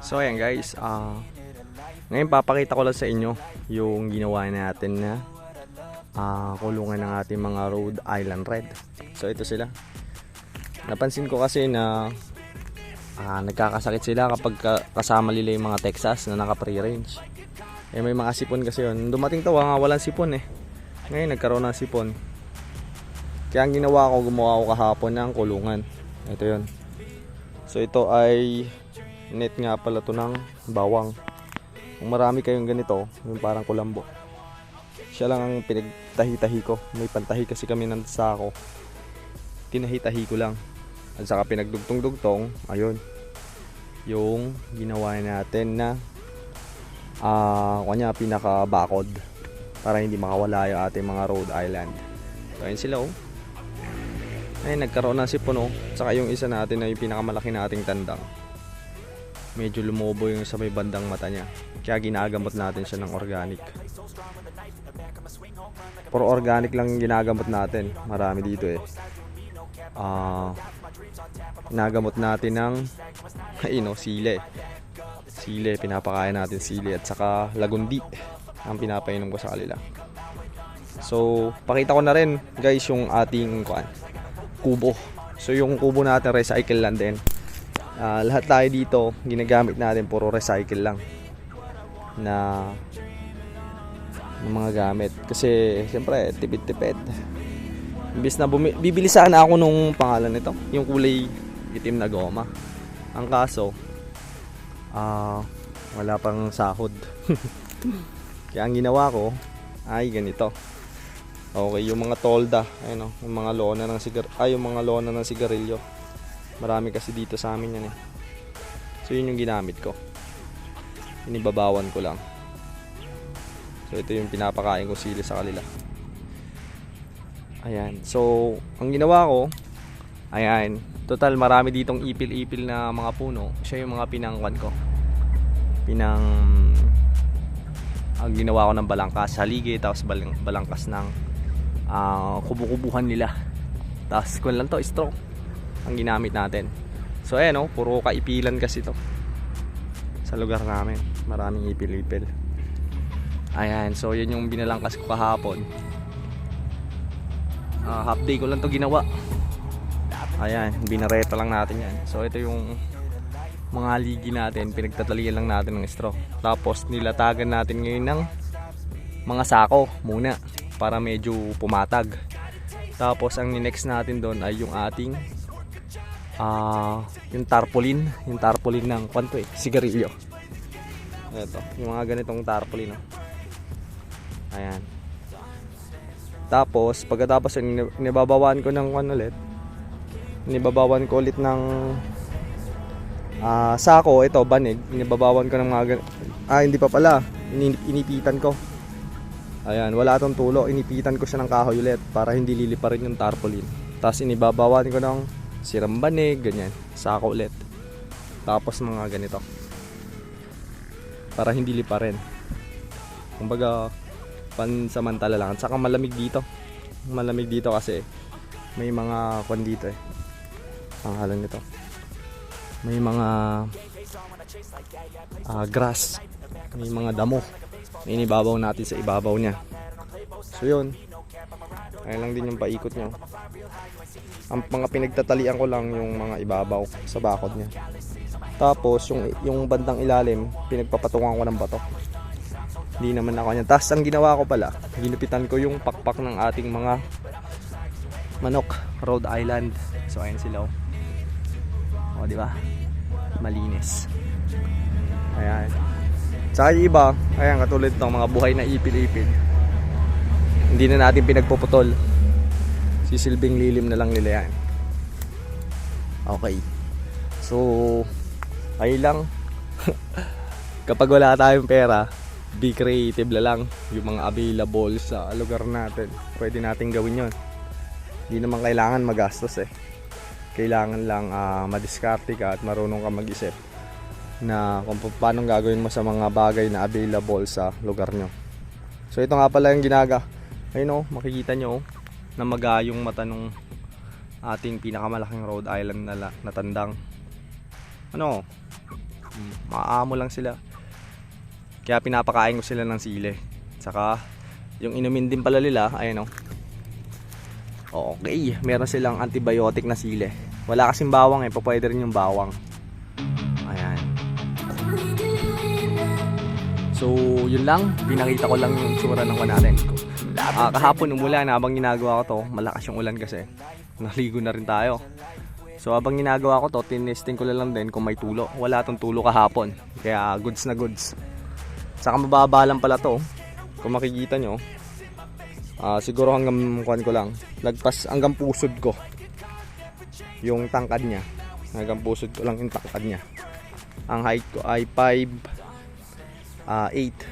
So ayan guys, ah ngayon papakita ko lang sa inyo yung ginawa natin na ah, kulungan ng ating mga Rhode Island Red. So ito sila. Napansin ko kasi na ah, nagkakasakit sila kapag ka- kasama nila yung mga Texas na naka free range. Eh may mga sipon kasi yun. Dumating to nga walang sipon eh. Ngayon nagkaroon ng sipon. Kaya ang ginawa ko, gumawa ko kahapon ng kulungan. Ito yun. So ito ay net nga pala to ng bawang. Kung marami kayong ganito, yung parang kulambo. Siya lang ang pinagtahi-tahi ko. May pantahi kasi kami ng sako. Tinahi-tahi ko lang. At saka pinagdugtong-dugtong, ayun. Yung ginawa natin na ah, kanya pinaka-bakod para hindi makawala yung ating mga Rhode Island. So, ayun sila oh. Ay, nagkaroon ng sipon oh. Saka yung isa natin na yung pinakamalaki nating tandang. Medyo lumobo yung sa may bandang mata niya. Kaya ginagamot natin siya ng organic. Puro organic lang ginagamot natin. Marami dito eh. Ah, ginagamot natin ng ayun oh, sile. Sile, pinapakain natin sile at saka lagundi ang pinapainom ko sa kanila. So, pakita ko na rin guys yung ating kuan, kubo. So, yung kubo natin recycle lang din. Ah, lahat tayo dito, ginagamit natin puro recycle lang na ng mga gamit. Kasi, siyempre, tipid-tipid. Imbis na bumi- ako nung pangalan nito, yung kulay itim na goma. Ang kaso, ah, wala pang sahod. Kaya ang ginawa ko ay ganito. Okay, yung mga tolda, ayun oh, yung mga lona ng sigar ay yung mga lona ng sigarilyo. Marami kasi dito sa amin yan eh. So yun yung ginamit ko. Inibabawan ko lang. So ito yung pinapakain ko sili sa kanila. Ayan. So, ang ginawa ko, ayan. Total, marami ditong ipil-ipil na mga puno. Siya yung mga pinangkwan ko. Pinang... Ang ginawa ko ng balangkas, haligi, tapos balang, balangkas ng ah, kubu-kubuhan nila. Tapos, kung lang to, straw. Ang ginamit natin. So, ayan oh, puro kaipilan kasi to. Sa lugar namin. Maraming ipil-ipil. Ayan, so yun yung binalangkas ko kahapon. Ah, half day ko lang to ginawa. Ayan, binareta lang natin yan. So ito yung mga ligi natin, pinagtatalian lang natin ng straw. Tapos nilatagan natin ngayon ng mga sako muna para medyo pumatag. Tapos ang next natin doon ay yung ating ah yung tarpaulin, yung tarpaulin ng kwanto eh, sigarilyo. Ito, yung mga ganitong tarpaulin. Oh. Ayan. Tapos, pagkatapos nibabawan ko ng ano ulit. Nibabawan ko ulit ng ah, sako, ito, banig. Nibabawan ko ng mga Ah, hindi pa pala. Ini- inipitan ko. Ayan, wala tong tulo. Inipitan ko siya ng kahoy ulit para hindi liliparin yung tarpaulin. Tapos inibabawan ko ng siram banig, ganyan. Sako ulit. Tapos mga ganito. Para hindi liparin. Kumbaga, pansamantala lang. At saka malamig dito. Malamig dito kasi may mga kwan dito eh. Pangalan nito. May mga ah, grass. May mga damo. Inibabaw natin sa ibabaw niya. So yun. Ayun lang din yung paikot niya. Ang mga pinagtatalian ko lang yung mga ibabaw sa bakod niya. Tapos yung yung bandang ilalim, pinagpapatungan ko ng bato. Hindi naman ako niyan. Tapos ang ginawa ko pala, ginupitan ko yung pakpak ng ating mga manok, Rhode Island. So ayun sila oh. O, di ba? Malinis. Ayan. Tsaka yung iba, ayan katulad ng mga buhay na ipil-ipil. Hindi na natin pinagpuputol. Sisilbing lilim na lang nila yan. Okay. So, ayun lang. Kapag wala tayong pera, be creative na lang yung mga available sa lugar natin. Pwede natin gawin yon. Hindi naman kailangan magastos eh. Kailangan lang ah, madiskarte ka at marunong ka mag-isip na kung pa- paano gagawin mo sa mga bagay na available sa lugar nyo. So ito nga pala yung ginaga. Ayun oh, makikita nyo oh, na maga yung mata nung ating pinakamalaking Rhode Island na, na tandang. Ano? Maamo lang sila. Kaya pinapakain ko sila ng sili. Saka yung inumin din pala nila, ayan o. Okay, meron silang antibiotic na sili. Wala kasing bawang eh, pwede rin yung bawang. So, yun lang. Pinakita ko lang yung tsura ng kuwan natin. Ah, kahapon umulan habang ginagawa ko to. Malakas yung ulan kasi. Naligo na rin tayo. So habang ginagawa ko to, tinesting ko lang din kung may tulo. Wala tong tulo kahapon. Kaya goods na goods. Saka mababa lang pala to. Kung makikita nyo. ah, siguro hanggang kuan ko lang. Nagpas hanggang pusod ko. Yung tangkad niya. Hanggang pusod ko lang yung tangkad niya. Ang height ko ay 5 ah 8